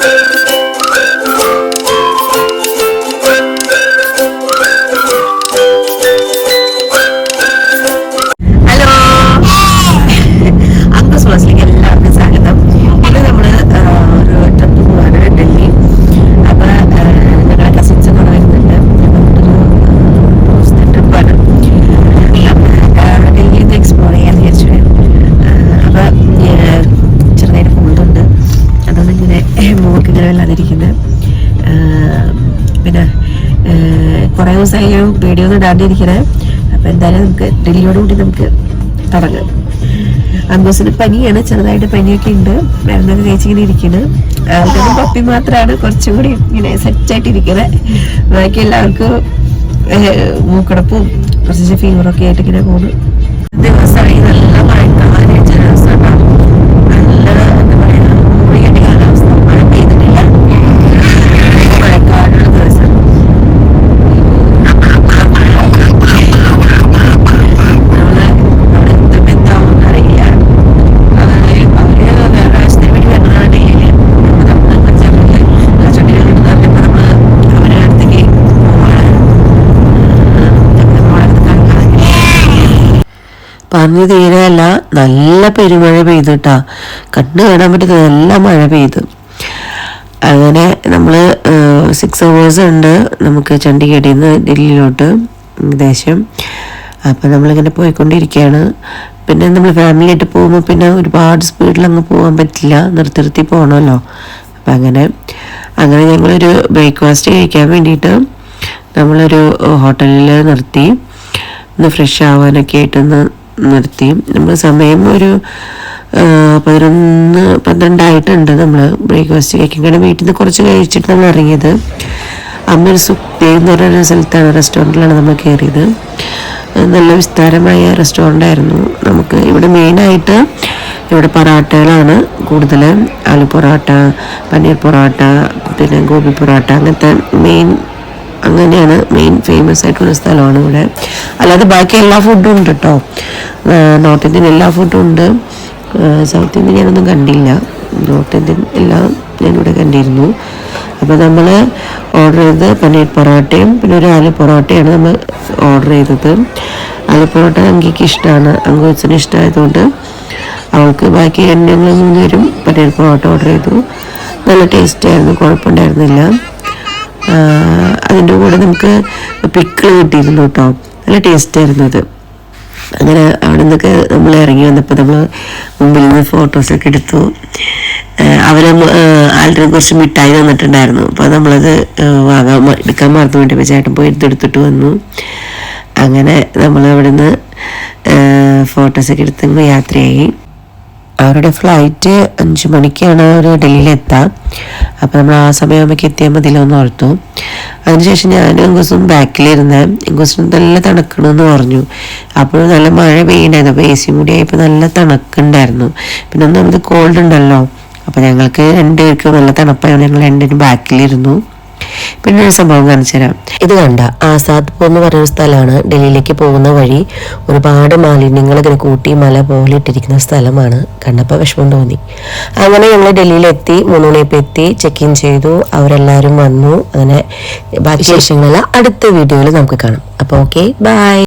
Thank you. വല്ലാതിരിക്കുന്നത് പിന്നെ കുറേ ദിവസമായി ഞാൻ വീഡിയോ ഒന്നും ഇടാണ്ടിരിക്കുന്നത് അപ്പൊ എന്തായാലും നമുക്ക് ഡൽഹിയോട് കൂടി നമുക്ക് തുടങ്ങാം. അംബൂസിന് പനിയാണ് ചെറുതായിട്ട് പനിയൊക്കെ ഉണ്ട്. മരുന്നൊക്കെ കഴിച്ചിങ്ങനെ ഇരിക്കുന്നത് പപ്പി മാത്രമാണ് കുറച്ചും കൂടി ഇങ്ങനെ സെറ്റായിട്ട് ഇരിക്കുന്നത് ബാക്കി എല്ലാവർക്കും മൂക്കടപ്പും കുറച്ച് ഫീവറൊക്കെ ആയിട്ട് ഇങ്ങനെ പോകുന്നു. ദിവസമായി പറഞ്ഞു തീരല്ല നല്ല പെരുമഴ പെയ്തു കേട്ടാ കണ്ണ് കാണാൻ പറ്റുന്ന നല്ല മഴ പെയ്തു. അങ്ങനെ നമ്മൾ സിക്സ് അവേഴ്സ് ഉണ്ട് നമുക്ക് ചണ്ഡീഗഡിൽ നിന്ന് ഡൽഹിയിലോട്ട് ഏകദേശം അപ്പം നമ്മളിങ്ങനെ പോയിക്കൊണ്ടിരിക്കുകയാണ്. പിന്നെ നമ്മൾ ഫാമിലി ആയിട്ട് പോകുമ്പോൾ പിന്നെ ഒരുപാട് സ്പീഡിൽ അങ്ങ് പോകാൻ പറ്റില്ല. നിർത്തി നിർത്തി പോകണമല്ലോ അപ്പം അങ്ങനെ അങ്ങനെ ഞങ്ങളൊരു ബ്രേക്ക്ഫാസ്റ്റ് കഴിക്കാൻ വേണ്ടിയിട്ട് നമ്മളൊരു ഹോട്ടലിൽ നിർത്തി. ഒന്ന് ഫ്രഷ് ആവാനൊക്കെ ആയിട്ടൊന്ന് നിർത്തി. നമ്മൾ സമയം ഒരു പതിനൊന്ന് പന്ത്രണ്ടായിട്ടുണ്ട് നമ്മൾ ബ്രേക്ക്ഫാസ്റ്റ് കഴിക്കാൻ. വീട്ടിൽ നിന്ന് കുറച്ച് കഴിച്ചിട്ട് നമ്മൾ ഇറങ്ങിയത്. അമീർ സുക്തി എന്ന് പറയുന്ന സ്ഥലത്താണ് റെസ്റ്റോറന്റിലാണ് നമ്മൾ കയറിയത്. നല്ല വിസ്താരമായ റെസ്റ്റോറന്റ് ആയിരുന്നു. നമുക്ക് ഇവിടെ മെയിനായിട്ട് ഇവിടെ പൊറാട്ടകളാണ് കൂടുതൽ ആലു പൊറോട്ട പനീർ പൊറോട്ട പിന്നെ ഗോപി പൊറോട്ട അങ്ങനത്തെ മെയിൻ അങ്ങനെയാണ് മെയിൻ ഫേമസ് ആയിട്ടുള്ള സ്ഥലമാണ് ഇവിടെ. അല്ലാതെ ബാക്കി എല്ലാ ഫുഡും ഉണ്ട് കേട്ടോ നോർത്ത് ഇന്ത്യൻ എല്ലാ ഫുഡും ഉണ്ട്. സൗത്ത് ഇന്ത്യൻ ഞാനൊന്നും കണ്ടില്ല. നോർത്ത് ഇന്ത്യൻ എല്ലാം ഞാനിവിടെ കണ്ടിരുന്നു. അപ്പോൾ നമ്മൾ ഓർഡർ ചെയ്തത് പനീർ പൊറോട്ടയും പിന്നെ ഒരു ആലു പൊറോട്ടയാണ് നമ്മൾ ഓർഡർ ചെയ്തത്. ആലു പൊറോട്ട അങ്കിക്ക് ഇഷ്ടമാണ് അങ്കുവച്ചന് ഇഷ്ടമായതുകൊണ്ട് അവൾക്ക് ബാക്കി ഞങ്ങൾ മൂന്നുപേരും പനീർ പൊറോട്ട ഓർഡർ ചെയ്തു. നല്ല ടേസ്റ്റ് ആയിരുന്നു കുഴപ്പമുണ്ടായിരുന്നില്ല. അതിന്റെ കൂടെ നമുക്ക് പിക്കിൾ കിട്ടിയിരുന്നു കേട്ടോ നല്ല ടേസ്റ്റ് ആയിരുന്നു അത്. അങ്ങനെ അവിടെ നിന്നൊക്കെ നമ്മൾ ഇറങ്ങി വന്നപ്പോൾ നമ്മൾ മുമ്പിൽ നിന്ന് ഫോട്ടോസൊക്കെ എടുത്തു. അവർ ആളുടെ കുറച്ച് മിഠായി തന്നിട്ടുണ്ടായിരുന്നു. അപ്പോൾ നമ്മളത് വാങ്ങാൻ എടുക്കാൻ മറന്നു വേണ്ടി ചേട്ടൻ പോയി എടുത്തെടുത്തിട്ട് വന്നു. അങ്ങനെ നമ്മൾ അവിടെ നിന്ന് ഫോട്ടോസൊക്കെ എടുത്ത് യാത്രയായി. അവരുടെ ഫ്ലൈറ്റ് അഞ്ച് മണിക്കാണ് അവർ ഡൽഹിയിലെത്താം. അപ്പോൾ നമ്മൾ ആ സമയമാകുമ്പോഴേക്ക് എത്തിയാൽ മതിയല്ലോ എന്ന് ഓർത്തു. അതിനുശേഷം ഞാനും എങ്കൂസും ബാക്കിലിരുന്ന് എങ്കൂസിന് നല്ല തണുക്കണമെന്ന് പറഞ്ഞു. അപ്പോൾ നല്ല മഴ പെയ്യണ്ടായിരുന്നു അപ്പോൾ എ സി കൂടി ആയപ്പോൾ നല്ല തണുക്കുണ്ടായിരുന്നു. പിന്നെ ഒന്ന് നമുക്ക് കോൾഡ് ഉണ്ടല്ലോ. അപ്പോൾ ഞങ്ങൾക്ക് രണ്ടുപേർക്ക് നല്ല തണുപ്പായതുകൊണ്ട് ഞങ്ങൾ രണ്ടുപേരും ബാക്കിലിരുന്നു. പിന്നെ ഒരു സംഭവം കാണിച്ചു തരാം. ഇത് കണ്ട ആസാദ്പൂർ എന്ന് പറയുന്ന സ്ഥലമാണ്. ഡൽഹിയിലേക്ക് പോകുന്ന വഴി ഒരുപാട് മാലിന്യങ്ങൾ ഇങ്ങനെ കൂട്ടി മല പോലെ ഇട്ടിരിക്കുന്ന സ്ഥലമാണ്. കണ്ടപ്പോൾ വിഷമം തോന്നി. അങ്ങനെ ഞങ്ങൾ ഡൽഹിയിലെത്തി മൂന്ന് മണിയപ്പോൾ എത്തി ചെക്ക് ഇൻ ചെയ്തു അവരെല്ലാവരും വന്നു. അങ്ങനെ ബാക്കി വിശേഷങ്ങളെല്ലാം അടുത്ത വീഡിയോയിൽ നമുക്ക് കാണാം. അപ്പോൾ ഓക്കെ ബൈ